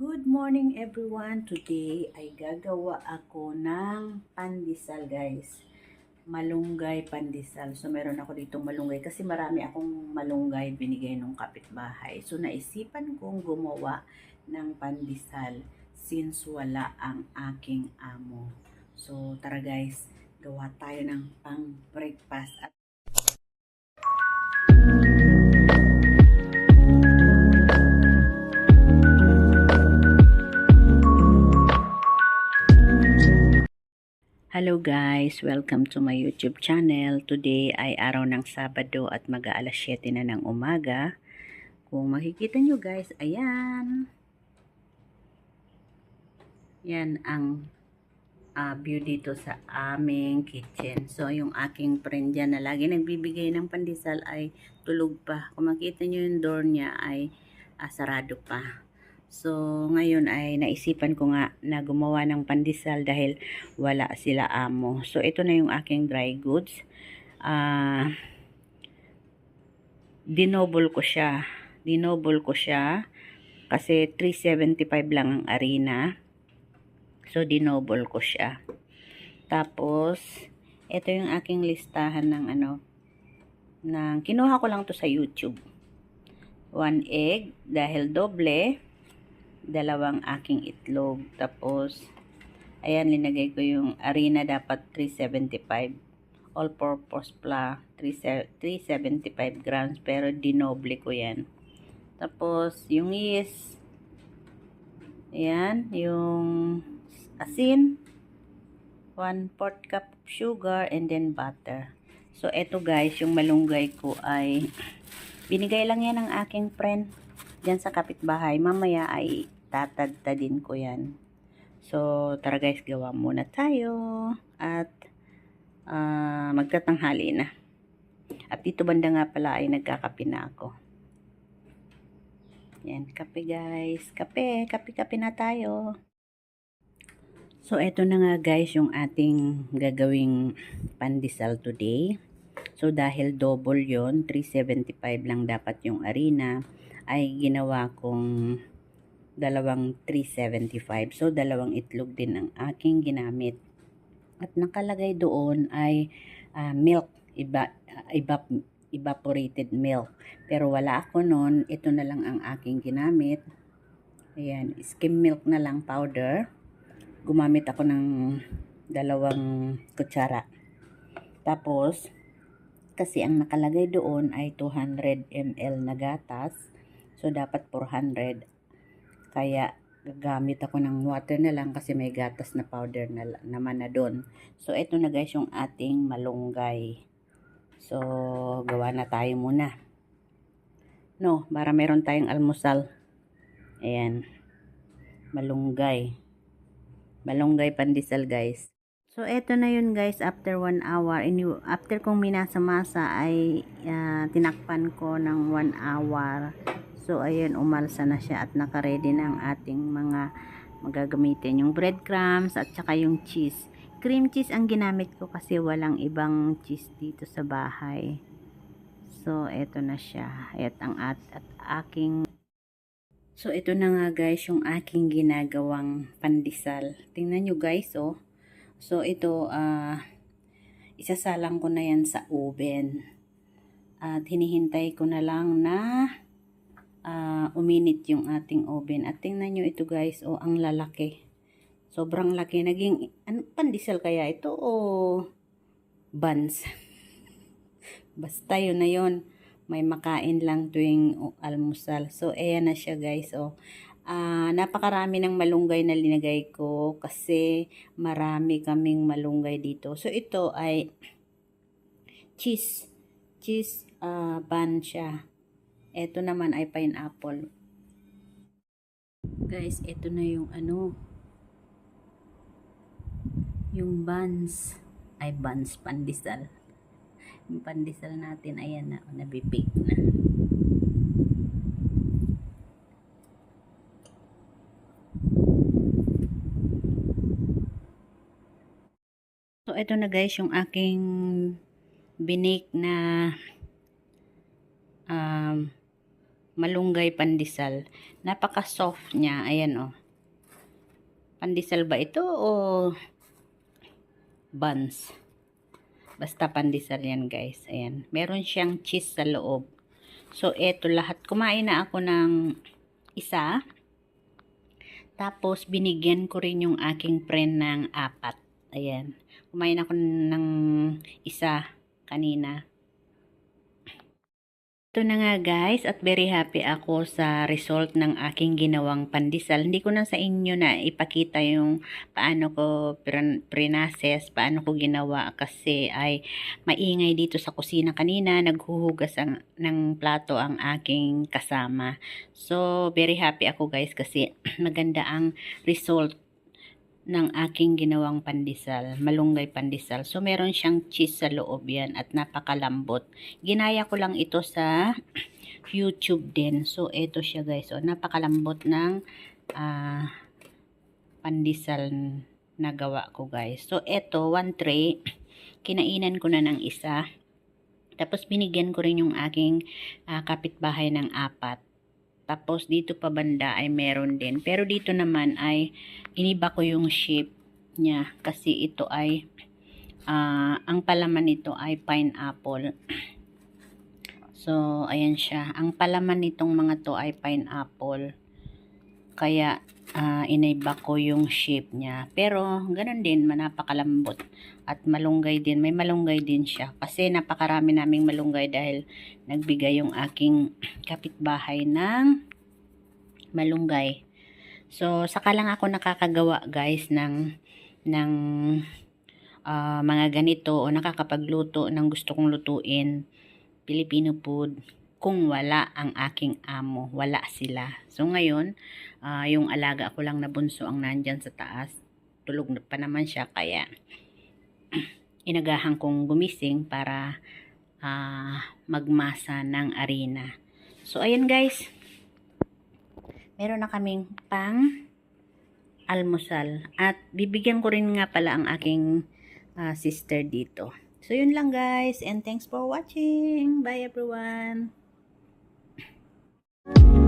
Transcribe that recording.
Good morning everyone. Today ay gagawa ako ng pandesal guys. Malunggay pandesal. So meron ako dito malunggay kasi marami akong malunggay binigay nung kapitbahay. So naisipan kong gumawa ng pandesal since wala ang aking amo. So tara guys, gawa tayo ng pang breakfast at Hello guys! Welcome to my YouTube channel. Today ay araw ng Sabado at mag-aalas 7 na ng umaga. Kung makikita nyo guys, ayan. Yan ang uh, view dito sa aming kitchen. So, yung aking friend dyan na lagi nagbibigay ng pandesal ay tulog pa. Kung makita nyo yung door niya ay uh, sarado pa. So, ngayon ay naisipan ko nga na gumawa ng pandesal dahil wala sila amo. So, ito na yung aking dry goods. Uh, dinoble ko siya. Dinoble ko siya kasi 375 lang ang arena. So, dinoble ko siya. Tapos, ito yung aking listahan ng ano, ng, kinuha ko lang to sa YouTube. One egg, dahil doble, dalawang aking itlog. Tapos, ayan, linagay ko yung arena dapat 375. All-purpose pla, 375 grams. Pero, dinoble ko yan. Tapos, yung yeast, ayan, yung asin, 1 4 cup sugar, and then butter. So, eto guys, yung malunggay ko ay binigay lang yan ng aking friend dyan sa kapitbahay. Mamaya ay tatadtadin ko yan. So, tara guys, gawa muna tayo. At, uh, magtatanghali na. At dito banda nga pala ay nagkakape na ako. Yan, kape guys. Kape, kape-kape na tayo. So, eto na nga guys yung ating gagawing pandesal today. So, dahil double yon 375 lang dapat yung arena, ay ginawa kong dalawang 375. So, dalawang itlog din ang aking ginamit. At nakalagay doon ay uh, milk, iba, uh, evap, evaporated milk. Pero wala ako noon, ito na lang ang aking ginamit. Ayan, skim milk na lang powder. Gumamit ako ng dalawang kutsara. Tapos, kasi ang nakalagay doon ay 200 ml na gatas. So, dapat 400. Kaya, gagamit ako ng water na lang kasi may gatas na powder na, naman na doon. So, ito na guys yung ating malunggay. So, gawa na tayo muna. No, para meron tayong almusal. Ayan. Malunggay. Malunggay pandesal guys. So, eto na yun guys, after 1 hour, you, after kong minasa-masa ay uh, tinakpan ko ng 1 hour. So, ayun, umalsa na siya at nakaredy na ang ating mga magagamitin. Yung breadcrumbs at saka yung cheese. Cream cheese ang ginamit ko kasi walang ibang cheese dito sa bahay. So, eto na siya. At ang at, at aking So, ito na nga guys yung aking ginagawang pandesal. Tingnan nyo guys, oh So, ito, uh, isasalang ko na yan sa oven. At hinihintay ko na lang na uh, uminit yung ating oven. At tingnan nyo ito guys, oh, ang lalaki. Sobrang laki. Naging, ano, pandesal kaya ito o buns? Basta yun na yun. May makain lang tuwing oh, almusal. So, ayan na siya guys. Oh uh, napakarami ng malunggay na linagay ko kasi marami kaming malunggay dito. So, ito ay cheese. Cheese uh, bun siya. Ito naman ay pineapple. Guys, ito na yung ano yung buns ay buns pandesal. Yung pandesal natin ayan na nabibig na. So, ito na guys yung aking binake na um, malunggay pandesal. Napaka-soft niya. Ayan oh. Pandesal ba ito o buns? Basta pandesal yan guys. Ayan. Meron siyang cheese sa loob. So, eto lahat. Kumain na ako ng isa. Tapos, binigyan ko rin yung aking friend ng apat. Ayan. Kumain ako ng isa kanina. Ito na nga guys at very happy ako sa result ng aking ginawang pandesal. Hindi ko na sa inyo na ipakita yung paano ko prin- prinases, paano ko ginawa kasi ay maingay dito sa kusina kanina. Naghuhugas ang, ng plato ang aking kasama. So very happy ako guys kasi maganda ang result ng aking ginawang pandesal, malunggay pandesal. So, meron siyang cheese sa loob yan at napakalambot. Ginaya ko lang ito sa YouTube din. So, ito siya guys. So, napakalambot ng ah, pandesal na gawa ko guys. So, ito, one tray. Kinainan ko na ng isa. Tapos, binigyan ko rin yung aking ah, kapitbahay ng apat. Tapos dito pa banda ay meron din. Pero dito naman ay iniba ko yung shape niya kasi ito ay ah, ang palaman nito ay pineapple. So ayan siya. Ang palaman nitong mga to ay pineapple. Kaya ah, iniba ko yung shape niya. Pero ganun din, manapakalambot at malunggay din. May malunggay din siya. Kasi napakarami naming malunggay dahil nagbigay yung aking kapitbahay ng malunggay. So, saka lang ako nakakagawa guys ng ng ah, mga ganito o nakakapagluto ng gusto kong lutuin Filipino food kung wala ang aking amo. Wala sila. So, ngayon, ah, yung alaga ko lang na bunso ang nandyan sa taas. Tulog na pa naman siya kaya inagahan kong gumising para ah, magmasa ng arena. So, ayan guys. Meron na kaming pang almusal. At bibigyan ko rin nga pala ang aking ah, sister dito. So, yun lang guys. And thanks for watching. Bye everyone. you